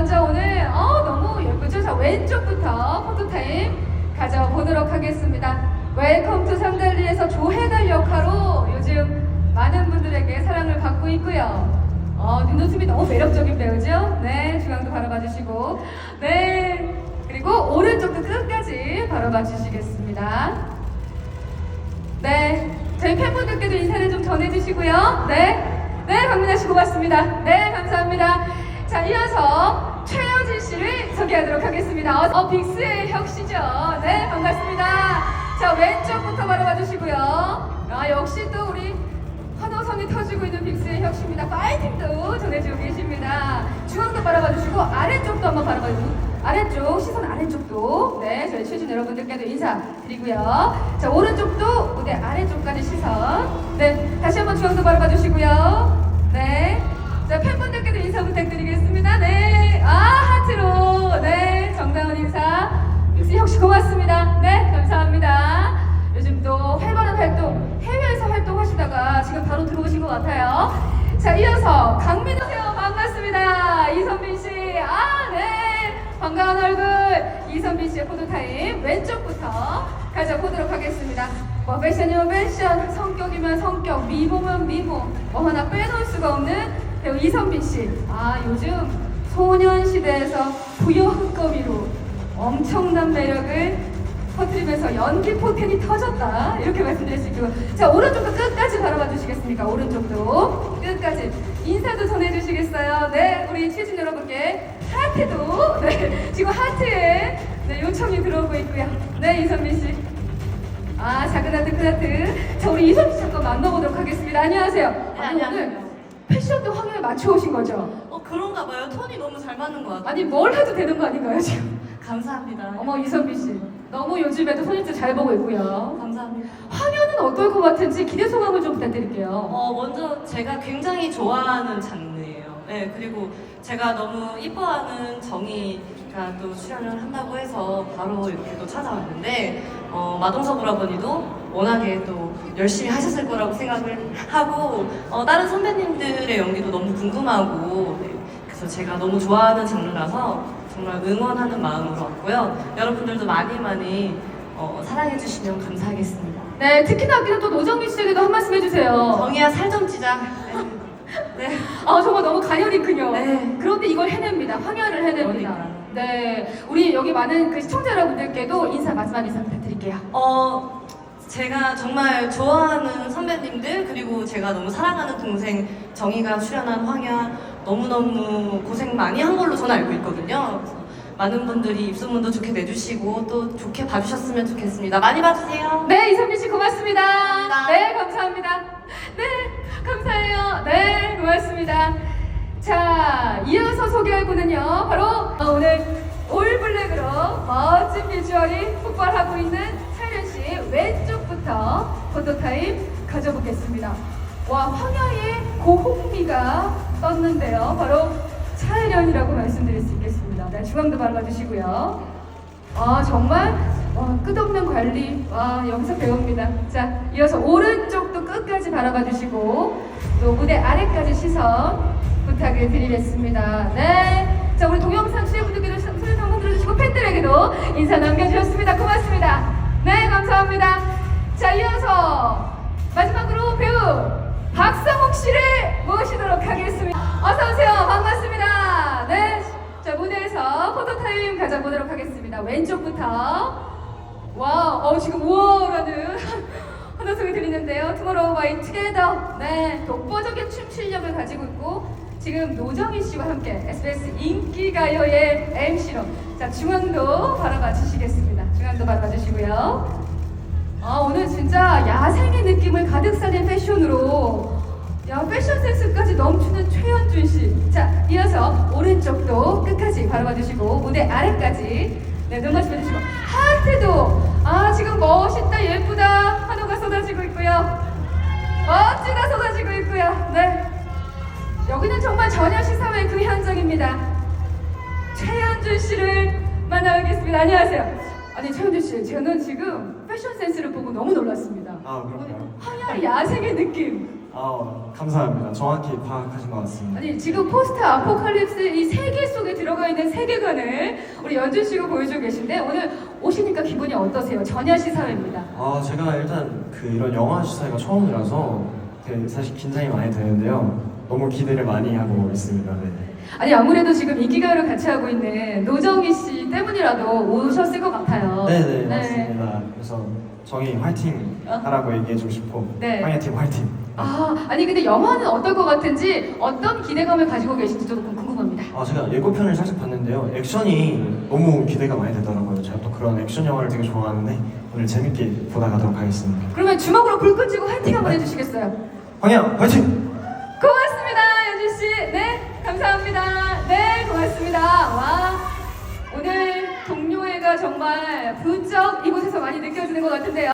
먼저 오늘 어 너무 예쁘죠? 자 왼쪽부터 포토타임 가져보도록 하겠습니다. 웰컴 투 삼달리에서 조해달 역할로 요즘 많은 분들에게 사랑을 받고 있고요. 어, 눈웃음이 너무 매력적인 배우죠? 네, 중앙도 바라봐 주시고. 네, 그리고 오른쪽도 끝까지 바라봐 주시겠습니다. 네, 저희 팬분들께도 인사를 좀 전해주시고요. 네, 네, 씨 고맙습니다. 네, 감사합니다. 자, 이어서 최여진 씨를 소개하도록 하겠습니다. 어, 어, 빅스의 혁씨죠. 네, 반갑습니다. 자, 왼쪽부터 바라봐 주시고요. 아, 역시 또 우리 환호성이 터지고 있는 빅스의 혁씨입니다. 파이팅도 전해주고 계십니다. 중앙도 바라봐 주시고 아래쪽도 한번 바라봐 주시고 아래쪽 시선 아래쪽도 네 저희 취준 여러분들께도 인사드리고요. 자 오른쪽도 무대 아래쪽까지 시선 네 다시 한번 중앙도 바라봐 주시고요. 네 자 팬분들께도 인사 부탁드리겠습니다. 네 아 하트로 네 정다운 인사 빅스 혁씨 고맙습니다. 네 감사합니다. 요즘 또 활발한 활동 해외에서 활동하시다가 지금 바로 들어오신 것 같아요. 자 이어서 강민호 형 반갑습니다. 이선빈 씨. 아 네. 반가운 얼굴 이선빈 씨의 포토타임 왼쪽부터 가져보도록 하겠습니다. 뭐 패션이면 패션, 성격이면 성격, 미모면 미모, 뭐 하나 빼놓을 수가 없는 배우 이선빈 씨. 아 요즘 소년시대에서 부여흑거미로 엄청난 매력을 퍼트리면서 연기 포텐이 터졌다. 이렇게 말씀드릴 수 있고. 자 오른쪽도 끝까지 바라봐 주시겠습니까? 오른쪽도 끝까지 인사도 전해주시겠어요? 네 우리 취진 여러분께 하트도. 네 지금 하트에 네 요청이 들어오고 있고요. 네 이선민 씨아 작은 하트 큰 하트. 자 우리 이선민 씨 잠깐 만나보도록 하겠습니다. 안녕하세요. 네, 아니, 안녕하세요. 오늘 패션도 확연히 맞춰 오신 거죠 어 그런가 봐요. 톤이 너무 잘 맞는 것 같아요. 아니 뭘 해도 되는 거 아닌가요 지금 감사합니다. 어머 이선민 씨 너무 요즘에도 손님들 잘 보고 있고요 감사합니다. 화면은 어떨 것 같은지 기대 소감을 좀 부탁드릴게요. 어 먼저 제가 굉장히 좋아하는 장르예요. 네 그리고 제가 너무 이뻐하는 정희가 또 출연을 한다고 해서 바로 이렇게 또 찾아왔는데 어, 마동석 오라버니도 워낙에 또 열심히 하셨을 거라고 생각을 하고 어, 다른 선배님들의 연기도 너무 궁금하고 네, 그래서 제가 너무 좋아하는 장르라서 정말 응원하는 마음으로 왔고요. 여러분들도 많이 많이 어, 사랑해주시면 감사하겠습니다. 네, 특히나 아끼는 또 노정민 씨에게도 한 말씀 해주세요. 정이야 살 좀 찌자. 네. 네. 아 정말 너무 가녀리군요. 네. 그런데 이걸 해냅니다. 황야를 해냅니다. 그러니까요. 네, 우리 여기 많은 그 시청자 여러분들께도 인사 마지막 인사 부탁드릴게요. 어, 제가 정말 좋아하는 선배님들 그리고 제가 너무 사랑하는 동생 정희가 출연한 황야 너무너무 고생 많이 한 걸로 저는 알고 있거든요. 그래서 많은 분들이 입소문도 좋게 내주시고 또 좋게 봐주셨으면 좋겠습니다. 많이 봐주세요. 네, 이선민 씨 고맙습니다. 감사합니다. 네, 감사합니다. 네, 감사해요. 네, 고맙습니다. 자, 이어서 소개할 분은요, 바로 어, 오늘 올블랙으로 멋진 비주얼이 폭발하고 있는 차일현 씨 왼쪽부터 포토타임 가져보겠습니다. 와, 황야의 고홍미가 떴는데요. 바로 차일현이라고 말씀드릴 수 있겠습니다. 네, 중앙도 발라주시고요. 아 정말 와, 끝없는 관리 와 여기서 배웁니다. 자 이어서 오른쪽도 끝까지 바라봐 주시고 또 무대 아래까지 시선 부탁을 드리겠습니다. 네. 자 우리 동영상 시청분들께도 소리 한번 들어주시고 팬들에게도 인사 남겨주셨습니다. 고맙습니다. 자 이어서 마지막으로 배우 박성욱 씨를 모시도록 하겠습니다. 어서 오세요. 반갑습니다. 네. 자 무대에서 포토타임 가져보도록 하겠습니다. 왼쪽부터 와, 어 지금 우와라는 환호성이 들리는데요. 투모로우 바이 투게더 네 독보적인 춤 실력을 가지고 있고 지금 노정희 씨와 함께 SBS 인기가요의 MC로 자 중앙도 바라봐 주시겠습니다. 중앙도 바라봐 주시고요. 아 오늘 진짜 야생의 느낌을 가득 바라봐 주시고 무대 아래까지 네눈 마주쳐 주시고 하트도 아 지금 멋있다 예쁘다 한호가 쏟아지고 있고요. 멋지다 쏟아지고 있고요. 네 여기는 정말 전혀 시사회 그 현장입니다. 최현준 씨를 만나뵙겠습니다. 안녕하세요. 아니 최현준 씨, 저는 지금 패션 센스를 보고 너무 놀랐습니다. 아 그런가요? 황야의 야생의 느낌. 아 감사합니다. 정확히 파악하신 것 같습니다. 아니 지금 포스트 아포칼립스 이 세계 속에 들어가 있는 세계관을 우리 연준 씨가 보여주고 계신데 오늘 오시니까 기분이 어떠세요? 전야 시사회입니다. 아 제가 일단 그 이런 영화 시사회가 처음이라서 되게 사실 긴장이 많이 되는데요. 너무 기대를 많이 하고 있습니다. 네. 아니 아무래도 지금 인기가요를 같이 하고 있는 노정희 씨 때문이라도 오셨을 것 같아요. 네네 맞습니다. 그래서 정희 화이팅 하라고 얘기해주고 싶고 네. 황야팀 화이팅. 아 아니 근데 영화는 어떨 것 같은지 어떤 기대감을 가지고 계신지 조금 궁금합니다. 아 제가 예고편을 살짝 봤는데요. 액션이 너무 기대가 많이 되더라고요. 제가 또 그런 액션 영화를 되게 좋아하는데 오늘 재밌게 보다 가도록 하겠습니다. 그러면 주먹으로 불 끄지고 화이팅 한번 해주시겠어요? 황야 화이팅! 고맙습니다, 연준 씨. 네, 감사합니다. 네, 고맙습니다. 와, 오늘 동료애가 정말 부쩍 이곳에서 많이 느껴지는 것 같은데요.